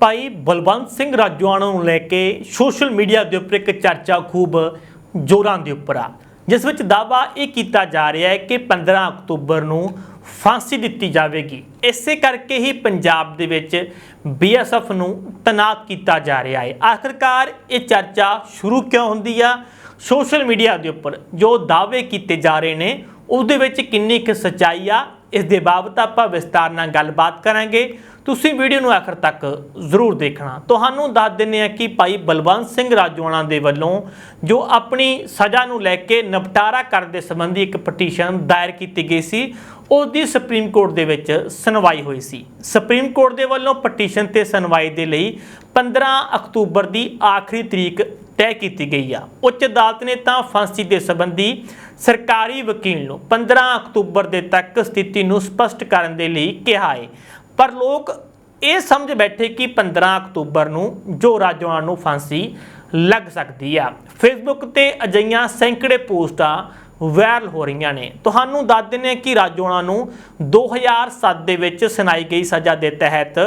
ਭਾਈ ਬਲਵੰਤ ਸਿੰਘ ਰਾਜਵਾਨਾ ਨੂੰ ਲੈ ਕੇ social media ਦੇ ਉੱਪਰ ਇੱਕ ਚਰਚਾ ਖੂਬ ਜ਼ੋਰਾਂ ਦੇ ਉੱਪਰ ਆ, ਜਿਸ ਵਿੱਚ ਦਾਵਾ ਇਹ ਕੀਤਾ ਜਾ ਰਿਹਾ ਹੈ ਕਿ 15 ਅਕਤੂਬਰ ਨੂੰ ਫਾਂਸੀ ਦਿੱਤੀ ਜਾਵੇਗੀ। ਇਸੇ ਕਰਕੇ ਹੀ ਪੰਜਾਬ ਦੇ ਵਿੱਚ ਬੀਐਸਐਫ ਨੂੰ ਤਨਾਤ ਕੀਤਾ ਜਾ ਰਿਹਾ ਹੈ। ਆਖਰਕਾਰ ਇਹ ਚਰਚਾ ਸ਼ੁਰੂ ਕਿਉਂ ਹੁੰਦੀ ਆ? ਸੋਸ਼ਲ ਮੀਡੀਆ ਦੇ ਉੱਪਰ ਜੋ ਦਾਅਵੇ ਕੀਤੇ ਜਾ ਰਹੇ ਨੇ, ਉਹਦੇ ਵਿੱਚ ਕਿੰਨੀ ਕੁ ਸੱਚਾਈ ਆ, ਇਸ ਦੇ ਬਾਬਤ ਆਪਾਂ ਵਿਸਤਾਰ ਨਾਲ ਗੱਲਬਾਤ ਕਰਾਂਗੇ। ਤੁਸੀਂ ਵੀਡੀਓ ਨੂੰ ਆਖਰ ਤੱਕ ਜ਼ਰੂਰ ਦੇਖਣਾ। ਤੁਹਾਨੂੰ ਦੱਸ ਦਿੰਨੇ ਆ ਕਿ ਭਾਈ ਬਲਵੰਤ ਸਿੰਘ ਰਾਜਵਾਨਾ ਦੇ ਵੱਲੋਂ ਜੋ ਆਪਣੀ ਸਜ਼ਾ ਨੂੰ ਲੈ ਕੇ ਨਿਪਟਾਰਾ ਕਰਨ ਦੇ ਸੰਬੰਧੀ ਇੱਕ ਪਟੀਸ਼ਨ ਦਾਇਰ ਕੀਤੀ ਗਈ ਸੀ ਉਸ ਦੀ ਸੁਪਰੀਮ ਕੋਰਟ ਦੇ ਵਿੱਚ ਸੁਣਵਾਈ ਹੋਈ ਸੀ। ਸੁਪਰੀਮ ਕੋਰਟ ਦੇ ਵੱਲੋਂ ਪਟੀਸ਼ਨ ਤੇ ਸੁਣਵਾਈ ਦੇ ਲਈ 15 ਅਕਤੂਬਰ ਦੀ ਆਖਰੀ ਤਰੀਕ ਤੈਅ ਕੀਤੀ ਗਈ ਆ। ਉੱਚ ਅਦਾਲਤ ਨੇ ਤਾਂ ਫਾਂਸੀ ਦੇ ਸੰਬੰਧੀ ਸਰਕਾਰੀ ਵਕੀਲ ਨੂੰ 15 ਅਕਤੂਬਰ ਦੇ ਤੱਕ ਸਥਿਤੀ ਨੂੰ ਸਪਸ਼ਟ ਕਰਨ ਦੇ ਲਈ ਕਿਹਾ ਹੈ ਪਰ ਲੋਕ ਇਹ ਸਮਝ ਬੈਠੇ ਕਿ 15 ਅਕਤੂਬਰ ਨੂੰ ਜੋ ਰਾਜਵਾਨ ਨੂੰ ਫਾਂਸੀ ਲੱਗ ਸਕਦੀ ਆ। ਫੇਸਬੁੱਕ ਤੇ ਅਜਈਆਂ ਸੈਂਕੜੇ ਪੋਸਟਾਂ ਵਾਇਰਲ ਹੋ ਰਹੀਆਂ ਨੇ। ਤੁਹਾਨੂੰ ਦੱਸ ਦਿੰਦੇ ਹਾਂ ਕਿ ਰਾਜੋਣਾ ਨੂੰ 2007 ਦੇ ਵਿੱਚ ਸੁਣਾਈ ਗਈ ਸਜ਼ਾ ਦੇ ਤਹਿਤ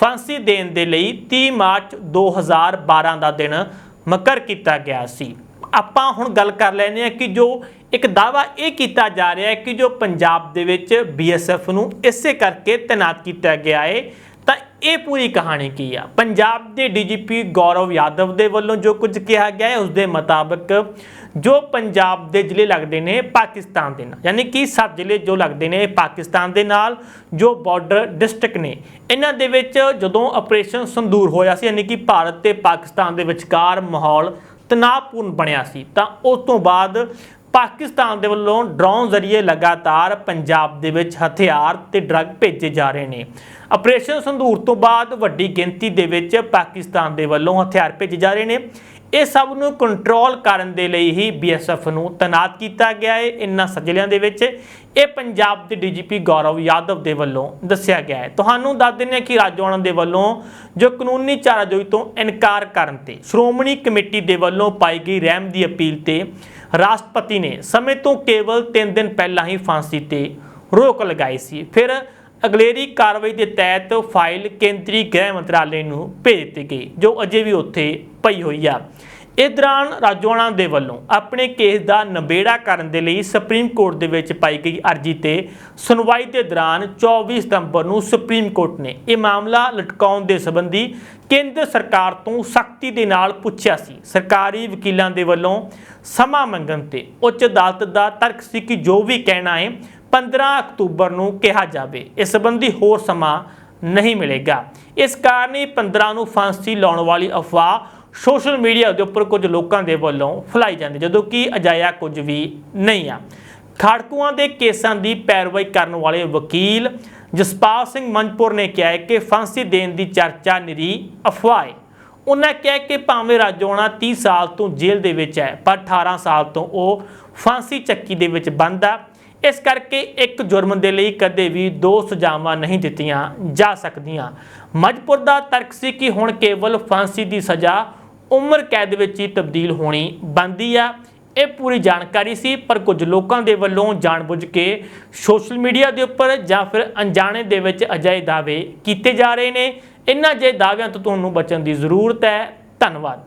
ਫਾਂਸੀ ਦੇਣ ਦੇ ਲਈ 30 ਮਾਰਚ 2012 ਦਾ ਦਿਨ ਮੁਕਰ ਕੀਤਾ ਗਿਆ ਸੀ। ਆਪਾਂ ਹੁਣ ਗੱਲ ਕਰ ਲੈਨੇ ਆ ਕਿ ਜੋ ਇੱਕ ਦਾਵਾ ਇਹ ਕੀਤਾ ਜਾ ਰਿਹਾ ਹੈ ਕਿ ਜੋ ਪੰਜਾਬ ਦੇ ਵਿੱਚ ਬੀਐਸਐਫ ਨੂੰ ਇਸੇ ਕਰਕੇ ਤੈਨਾਤ ਕੀਤਾ ਗਿਆ ਹੈ, ਤਾਂ ਇਹ ਪੂਰੀ ਕਹਾਣੀ ਕੀ ਆ? ਪੰਜਾਬ ਦੇ ਡੀਜੀਪੀ ਗੌਰਵ ਯਾਦਵ ਦੇ ਵੱਲੋਂ ਜੋ ਕੁਝ ਕਿਹਾ ਗਿਆ ਹੈ, ਉਸ ਦੇ ਮੁਤਾਬਕ ਜੋ ਪੰਜਾਬ ਦੇ ਜ਼ਿਲ੍ਹੇ ਲੱਗਦੇ ਨੇ, ਪਾਕਿਸਤਾਨ ਦੇ ਨਾਲ। ਯਾਨੀ ਕਿ ਸੱਤ ਜ਼ਿਲ੍ਹੇ ਜੋ ਲੱਗਦੇ ਨੇ ਪਾਕਿਸਤਾਨ ਦੇ ਨਾਲ ਜੋ ਬਾਰਡਰ ਡਿਸਟ੍ਰਿਕਟ ਨੇ, ਇਹਨਾਂ ਦੇ ਵਿੱਚ ਜਦੋਂ ਆਪਰੇਸ਼ਨ ਸੰਦੂਰ ਹੋਇਆ ਸੀ, ਯਾਨੀ ਕਿ ਭਾਰਤ ਤੇ ਪਾਕਿਸਤਾਨ ਦੇ ਵਿਚਕਾਰ ਮਾਹੌਲ ਤਣਾਅਪੂਰਨ ਬਣਿਆ ਸੀ, ਤਾਂ ਉਸ ਤੋਂ ਬਾਅਦ ਪਾਕਿਸਤਾਨ ਦੇ ਵੱਲੋਂ ਡਰੋਨ ਜ਼ਰੀਏ ਲਗਾਤਾਰ ਪੰਜਾਬ ਦੇ ਵਿੱਚ ਹਥਿਆਰ ਤੇ ਡਰੱਗ ਭੇਜੇ ਜਾ ਰਹੇ ਨੇ। ਆਪਰੇਸ਼ਨ ਸੰਦੂਰ ਤੋਂ ਬਾਅਦ ਵੱਡੀ ਗਿਣਤੀ ਦੇ ਵਿੱਚ ਪਾਕਿਸਤਾਨ ਦੇ ਵੱਲੋਂ ਹਥਿਆਰ ਭੇਜੇ ਜਾ ਰਹੇ ਨੇ। ਇਹ ਸਭ ਨੂੰ ਕੰਟਰੋਲ ਕਰਨ ਦੇ ਲਈ ਹੀ ਬੀਐਸਐਫ ਨੂੰ ਤੈਨਾਤ ਕੀਤਾ ਗਿਆ ਹੈ। ਇਨ੍ਹਾਂ ਸਜਲਿਆਂ ਦੇ ਵਿੱਚ ਇਹ ਪੰਜਾਬ ਦੇ ਡੀਜੀਪੀ ਗੌਰਵ ਯਾਦਵ ਦੇ ਵੱਲੋਂ ਦੱਸਿਆ ਗਿਆ ਹੈ। ਤੁਹਾਨੂੰ ਦੱਸ ਦਿੰਦੇ ਹਾਂ ਕਿ ਰਾਜਵਾਨਾ ਦੇ ਵੱਲੋਂ ਜੋ ਕਾਨੂੰਨੀ ਚਾਰਾਜੋਈ ਤੋਂ ਇਨਕਾਰ ਕਰਨ ਤੇ ਸ਼੍ਰੋਮਣੀ ਕਮੇਟੀ ਦੇ ਵੱਲੋਂ ਪਾਈ ਗਈ ਰਹਿਮ ਦੀ ਅਪੀਲ ਤੇ ਰਾਸ਼ਟਰਪਤੀ ਨੇ ਸਮੇਂ ਤੋਂ ਕੇਵਲ 3 ਦਿਨ ਪਹਿਲਾਂ ਹੀ ਫਾਂਸੀ ਤੇ ਰੋਕ ਲਗਾਈ ਸੀ। ਫਿਰ ਅਗਲੇਰੀ ਕਾਰਵਾਈ ਦੇ ਤਹਿਤ ਫਾਈਲ ਕੇਂਦਰੀ ਗ੍ਰਹਿ ਮੰਤਰਾਲੇ ਨੂੰ ਭੇਜ ਦਿੱਤੀ ਗਈ, ਜੋ ਅਜੇ ਵੀ ਉੱਥੇ ਪਈ ਹੋਈ ਆ। ਇਸ ਦੌਰਾਨ ਰਾਜਵਾਨਾ ਦੇ ਵੱਲੋਂ ਆਪਣੇ ਕੇਸ ਦਾ ਨਿਬੇੜਾ ਕਰਨ ਦੇ ਲਈ ਸੁਪਰੀਮ ਕੋਰਟ ਦੇ ਵਿੱਚ ਪਾਈ ਗਈ ਅਰਜ਼ੀ ਤੇ ਸੁਣਵਾਈ ਦੇ ਦੌਰਾਨ 24 ਸਤੰਬਰ ਨੂੰ ਸੁਪਰੀਮ ਕੋਰਟ ਨੇ ਇਹ ਮਾਮਲਾ ਲਟਕਾਉਣ ਦੇ ਸੰਬੰਧੀ ਕੇਂਦਰ ਸਰਕਾਰ ਤੋਂ ਸਖਤੀ ਦੇ ਨਾਲ ਪੁੱਛਿਆ ਸੀ। ਸਰਕਾਰੀ ਵਕੀਲਾਂ ਦੇ ਵੱਲੋਂ ਸਮਾਂ ਮੰਗਣ ਤੇ ਉੱਚ ਅਦਾਲਤ ਦਾ ਤਰਕ ਸੀ ਕਿ ਜੋ ਵੀ ਕਹਿਣਾ ਹੈ 15 ਅਕਤੂਬਰ ਨੂੰ ਕਿਹਾ ਜਾਵੇ। ਇਸ ਸੰਬੰਧੀ ਹੋਰ ਸਮਾਂ ਨਹੀਂ ਮਿਲੇਗਾ। ਇਸ ਕਾਰਨ ਹੀ 15 ਨੂੰ ਫਾਂਸੀ ਲਾਉਣ ਵਾਲੀ ਅਫਵਾਹ ਸੋਸ਼ਲ ਮੀਡੀਆ ਦੇ ਉੱਪਰ ਕੁਝ ਲੋਕਾਂ ਦੇ ਵੱਲੋਂ ਫੈਲਾਈ ਜਾਂਦੀ, ਜਦੋਂ ਕਿ ਅਜਾਇਆ ਕੁਝ ਵੀ ਨਹੀਂ ਆ। ਖਾੜਕੂਆਂ ਦੇ ਕੇਸਾਂ ਦੀ ਪੈਰਵਾਈ ਕਰਨ ਵਾਲੇ ਵਕੀਲ ਜਸਪਾਲ ਸਿੰਘ ਮੰਜਪੁਰ ਨੇ ਕਿਹਾ ਹੈ ਕਿ ਫਾਂਸੀ ਦੇਣ ਦੀ ਚਰਚਾ ਨਿਰੀ ਅਫਵਾਹ ਹੈ। ਉਹਨਾਂ ਕਿਹਾ ਕਿ ਭਾਵੇਂ ਰਾਜੋਣਾ 30 ਸਾਲ ਤੋਂ ਜੇਲ੍ਹ ਦੇ ਵਿੱਚ ਹੈ, ਪਰ 18 ਸਾਲ ਤੋਂ ਉਹ ਫਾਂਸੀ ਚੱਕੀ ਦੇ ਵਿੱਚ ਬੰਦ ਆ। ਇਸ ਕਰਕੇ ਇੱਕ ਜੁਰਮ ਦੇ ਲਈ ਕਦੇ ਵੀ ਦੋ ਸਜ਼ਾਵਾਂ ਨਹੀਂ ਦਿੱਤੀਆਂ ਜਾ ਸਕਦੀਆਂ। ਮਜਪੁਰ ਦਾ ਤਰਕ ਸੀ ਕਿ ਹੁਣ ਕੇਵਲ ਫਾਂਸੀ ਦੀ ਸਜ਼ਾ ਉਮਰ ਕੈਦ ਵਿੱਚ ਹੀ ਤਬਦੀਲ ਹੋਣੀ ਬੰਦੀ ਆ। ਇਹ ਪੂਰੀ ਜਾਣਕਾਰੀ ਸੀ, ਪਰ ਕੁਝ ਲੋਕਾਂ ਦੇ ਵੱਲੋਂ ਜਾਣਬੁੱਝ ਕੇ ਸੋਸ਼ਲ ਮੀਡੀਆ ਦੇ ਉੱਪਰ ਜਾਂ ਫਿਰ ਅਣਜਾਣੇ ਦੇ ਵਿੱਚ ਅਜਿਹੇ ਦਾਅਵੇ ਕੀਤੇ ਜਾ ਰਹੇ ਨੇ। ਇਹਨਾਂ ਜੇ ਦਾਅਵਿਆਂ ਤੋਂ ਤੁਹਾਨੂੰ ਬਚਣ ਦੀ ਜ਼ਰੂਰਤ ਹੈ। ਧੰਨਵਾਦ।